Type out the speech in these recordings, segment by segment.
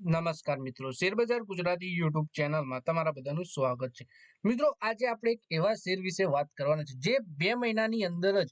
નમસ્કાર મિત્રો, શેરબજાર ગુજરાતી યુટ્યુબ ચેનલમાં તમારા બધાનું સ્વાગત છે. મિત્રો, આજે આપણે એક એવા શેર વિશે વાત કરવાના છે, જે બે મહિનાની અંદર જ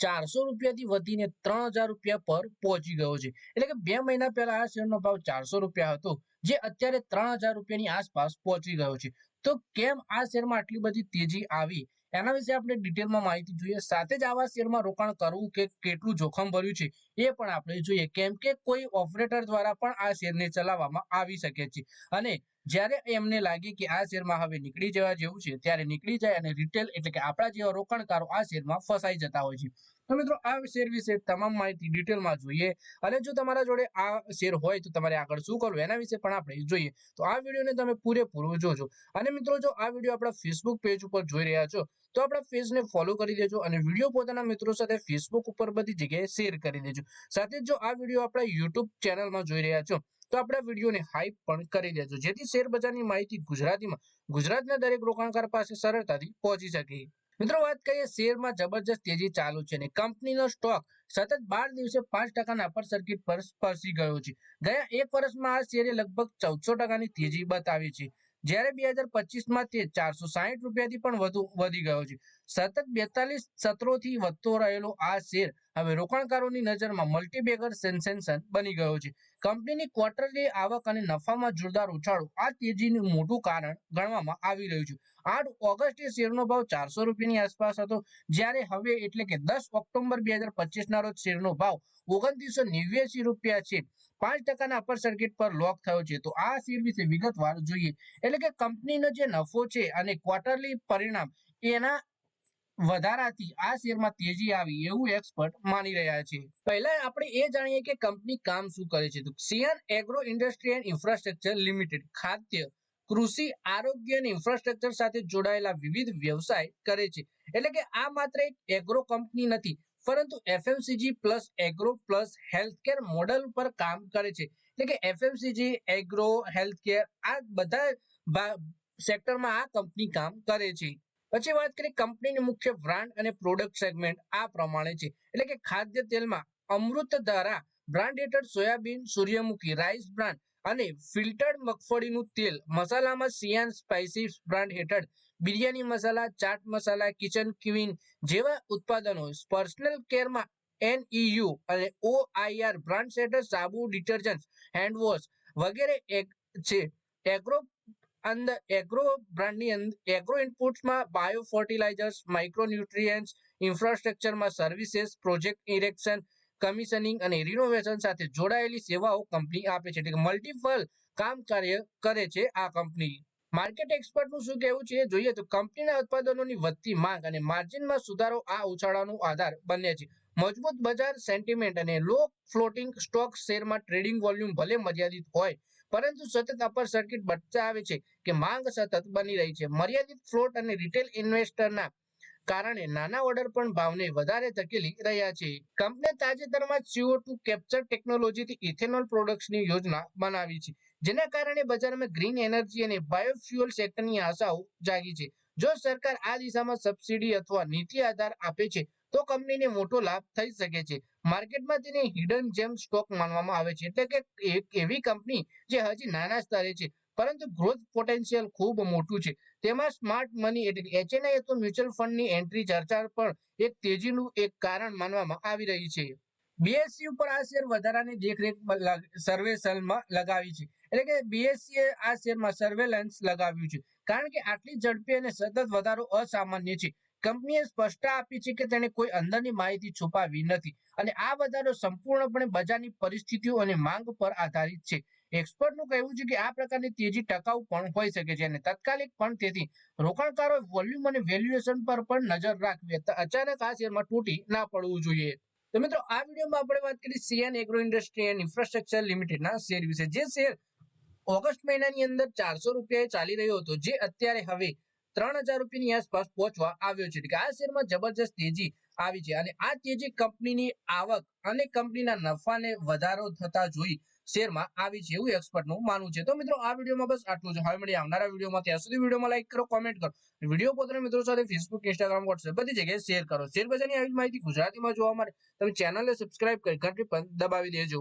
ચારસો રૂપિયાથી વધીને ત્રણ હજાર રૂપિયા પર પહોંચી ગયો છે. એટલે કે બે મહિના પહેલા આ શેરનો ભાવ ચારસો રૂપિયા હતો, જે અત્યારે ત્રણ હજાર રૂપિયાની આસપાસ પહોંચી ગયો છે. તો કેમ આ શેરમાં આટલી બધી તેજી આવી? એના વિશે આપણે ડિટેલમાં માહિતી જોઈએ. સાથે જ આવા શેરમાં રોકાણ કરવું કે કેટલું જોખમ ભર્યું છે, એ પણ આપણે જોઈએ. કેમ કે કોઈ ઓપરેટર દ્વારા પણ આ શેરને ચલાવવામાં આવી શકે છે. અને જ્યારે એમને લાગે કે આ શેરમાં હવે નીકળી જવા જેવું છે, ત્યારે નીકળી જાય અને રિટેલ એટલે કે આપણા જેવા રોકાણકારો આ શેરમાં ફસાઈ જતા હોય છે. તો મિત્રો, આ શેર વિશે તમામ માહિતી ડિટેલમાં જોઈએ. અને જો તમારા જોડે આ શેર હોય તો તમારે આગળ શું કરવું એના વિશે પણ આપણે જોઈએ. તો આ વિડીયોને તમે પૂરેપૂરો જોજો. અને મિત્રો, જો આ વીડિયો આપણા ફેસબુક પેજ ઉપર જોઈ રહ્યા છો, તો આપણા પેજને ફોલો કરી દેજો અને વીડિયો પોતાના મિત્રો સાથે ફેસબુક ઉપર બધી જગ્યાએ શેર કરી દેજો. સાથે જો આ વીડિયો આપણા યુટ્યુબ ચેનલમાં જોઈ રહ્યા છો તો આપણા વિડીયોને હાઈપ પણ કરી દેજો, જેથી શેર બજારની માહિતી ગુજરાતીમાં, ગુજરાતના દરેક રોકાણકાર પાસે સરળતાથી પહોંચી શકે. મિત્રો વાત કરીએ શેરમાં જબરજસ્ત તેજી ચાલુ છે અને કંપનીનો સ્ટોક સતત બાર દિવસે પાંચ ટકાના અપર સર્કિટ પર સ્પર્શી ગયો છે. ગયા એક વર્ષમાં આ શેરે લગભગ ચૌદસો ટકાની તેજી બતાવી છે. જ્યારે બે હજાર પચીસમાં તે ચારસો સાહીઠ રૂપિયાથી પણ વધુ વધી ગયો છે. સતત બેતાલીસ સત્રોથી વધતો રહેલો આ શેર હવે રોકાણકારોની નજરમાં મલ્ટીબેગર સેન્સેશન બની ગયો છે. કંપનીની ક્વાર્ટરલી આવક અને નફામાં જોરદાર ઉછાળો આ તેજીનું મોટું કારણ ગણવામાં આવી રહ્યું છે. આઠ ઓગસ્ટે શેરનો ભાવ ચારસો રૂપિયાની આસપાસ હતો. જ્યારે હવે એટલે કે દસ ઓક્ટોબર બે હજાર પચીસના રોજ શેરનો ભાવ ઓગણત્રીસો નેવ્યાસી રૂપિયા છે. પાંચ ટકાના અપર સર્કિટ પર લોક થયો છે. તો આ શેર વિશે વિગતવાર જોઈએ. એટલે કે કંપનીનો જે નફો છે અને ક્વાર્ટરલી પરિણામ એના વધારાથી આ શેરમાં તેજી આવી એવું એક્સપર્ટ માની રહ્યા છે. પહેલા આપણે એ જાણીએ કે કંપની કામ શું કરે છે તો CIAN agro industry and infrastructure limited ખાદ્ય, કૃષિ, આરોગ્ય અને ઇન્ફ્રાસ્ટ્રક્ચર સાથે જોડાયેલા વિવિધ વ્યવસાય કરે છે. એટલે કે આ માત્ર એક એગ્રો કંપની નથી, પરંતુ FMCG plus agro plus healthcare model પર કામ કરે છે. એટલે કે એફએમસીજી, એગ્રો, હેલ્થકેર આ બધા સેક્ટરમાં આ કંપની કામ કરે છે. પછી વાત કરીએ કંપનીની મુખ્ય બ્રાન્ડ અને પ્રોડક્ટ સેગમેન્ટ. આ પ્રમાણે છે. એટલે કે ખાદ્ય તેલમાં અમૃત ધારા, બ્રાન્ડ હેઠળ સોયાબીન, સૂર્યમુખી, રાઈસ બ્રાન્ડ અને ફિલ્ટર્ડ મગફળીનું તેલ. મસાલામાં સિયાન સ્પાઇસીસ બ્રાન્ડ હેઠળ બિરયાની મસાલા, ચાટ મસાલા, કિચન ક્વીન જેવા ઉત્પાદનો પર્સનલ કેરમાં એનઈયુ અને ઓઆઈઆર બ્રાન્ડ હેઠળ સાબુ, ડિટર્જન્ટ, હેન્ડવોશ વગેરે એક છે. એગ્રો અંદર એગ્રો બ્રાન્ડની એગ્રો ઇનપુટ્સમાં બાયો ફર્ટિલાઇઝર્સ માઇક્રોન્યુટ્રિયન્ટ્સ ઇન્ફ્રાસ્ટ્રક્ચરમાં સર્વિસીસ પ્રોજેક્ટ ઇરેક્શન કમિશનિંગ અને રિનોવેશન સાથે જોડાયેલી સેવાઓ કંપની આપે છે. એટલે કે મલ્ટિપલ કામ કાર્ય કરે છે આ કંપની માર્કેટ એક્સપર્ટનું શું કહેવું છે જોઈએ તો કંપનીના ઉત્પાદનોની વધતી માંગ અને માર્જિનમાં સુધારો આ ઉછાળાનો આધાર બને છે. મજબૂત બજાર સેન્ટિમેન્ટ અને લો ફ્લોટિંગ સ્ટોક શેરમાં ટ્રેડિંગ વોલ્યુમ ભલે મર્યાદિત હોય પરંતુ સતત અપર સર્કિટ બતાવે છે કે માંગ સતત બની રહી છે. મર્યાદિત ફ્લોટ અને રિટેલ ઇન્વેસ્ટરના કારણે નાના ઓર્ડર પણ ભાવને વધારે ધકેલી રહ્યા છે. કંપનીએ તાજેતરમાં સીઓ ટુ કેપ્ચર ટેકનોલોજીથી ઇથેનોલ પ્રોડક્ટ્સની યોજના બનાવી છે, જેના કારણે બજારમાં ગ્રીન એનર્જી અને બાયોફ્યુઅલ સેક્ટરની આશાઓ જાગી છે. જો સરકાર આ દિશામાં સબસિડી અથવા નીતિ આધાર આપે છે તો કંપનીને મોટો લાભ થઈ શકે છે. માર્કેટમાં તેને હિડન જેમ સ્ટોક માનવામાં આવે છે. એટલે કે એક એવી કંપની જે હજી નાના સ્તરે છે. પરંતુ ગ્રોથ પોટેન્શિયલ ખૂબ મોટું છે. તેમાં સ્માર્ટ મની એટલે એચએનઆઈ તો મ્યુચ્યુઅલ ફંડની એન્ટ્રી ચર્ચા પણ એક તેજીનું એક કારણ માનવામાં આવી રહી છે. બીએસસી ઉપર આ શેર વધારાની દેખરેખ સર્વેલન્સમાં લગાવી છે. એટલે કે બીએસસી આ શેરમાં સર્વેલન્સ લગાવ્યું છે. કારણ કે આટલી ઝડપી અને સતત વધારો અસામાન્ય છે. કંપનીએ સ્પષ્ટતા આપી છે કે તેણે કોઈ અંદરની માહિતી છુપાવી નથી. અને આ વધારો સંપૂર્ણપણે બજારની પરિસ્થિતિઓ અને માંગ પર આધારિત છે. એક્સપર્ટનું કહેવું છે કે આ પ્રકારની તેજી ટકાઉ પણ હોઈ શકે છે અને તાત્કાલિક પણ તેથી રોકાણકારો વોલ્યુમ અને વેલ્યુએશન પર પણ નજર રાખવી અચાનક આ શેરમાં તૂટી ના પડવું જોઈએ. તો મિત્રો, આ વિડીયોમાં આપણે વાત કરી CN agro industry and infrastructure લિમિટેડના શેર વિશે. જે શેર ઓગસ્ટ મહિનાની અંદર ચારસો રૂપિયા ચાલી રહ્યો હતો, જે અત્યારે હવે ત્રણ હજાર રૂપિયાની આસપાસ પહોંચવા આવ્યો છે. આ શેરમાં જબરજસ્ત તેજી આવી છે અને આ તેજી કંપનીની આવક અને કંપનીના નફાને વધારો થતા જોઈ શેરમાં આવી છે એવું એક્સપર્ટનું માનવું છે. તો મિત્રો, આ વિડીયોમાં બસ આટલું છે હવે મળી આવનારા વિડીયોમાં. ત્યાં સુધી વિડીયોમાં લાઈક કરો કોમેન્ટ કરો. વીડિયો પોતાના મિત્રો સાથે ફેસબુક ઇન્સ્ટાગ્રામ વોટ્સએપ બધી જગ્યાએ શેર કરો. શેર બજારની આવી માહિતી ગુજરાતીમાં જોવા માટે તમે ચેનલને સબસ્ક્રાઇબ કરી ઘંટી પણ દબાવી દેજો.